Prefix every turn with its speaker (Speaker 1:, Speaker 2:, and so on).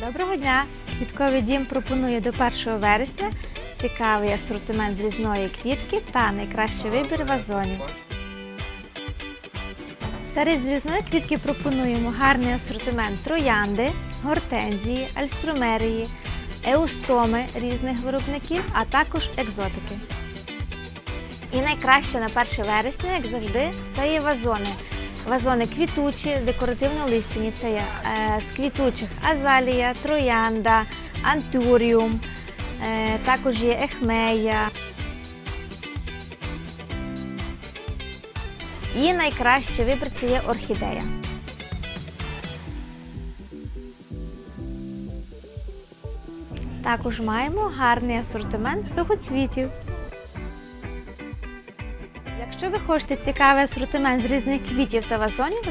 Speaker 1: Доброго дня! Квітковий дім пропонує до 1 вересня цікавий асортимент з різної квітки та найкращий вибір вазонів. Серед з різної квітки пропонуємо гарний асортимент троянди, гортензії, альструмерії, еустоми різних виробників, а також екзотики. І найкраще на 1 вересня, як завжди, це є вазони. Вазони квітучі, декоративно-листяні. Це є з квітучих азалія, троянда, антуріум, е, також є ехмея. І найкращий вибір це є орхідея. Також маємо гарний асортимент сухоцвітів. Якщо ви хочете цікавий асортимент з різних квітів та вазонів,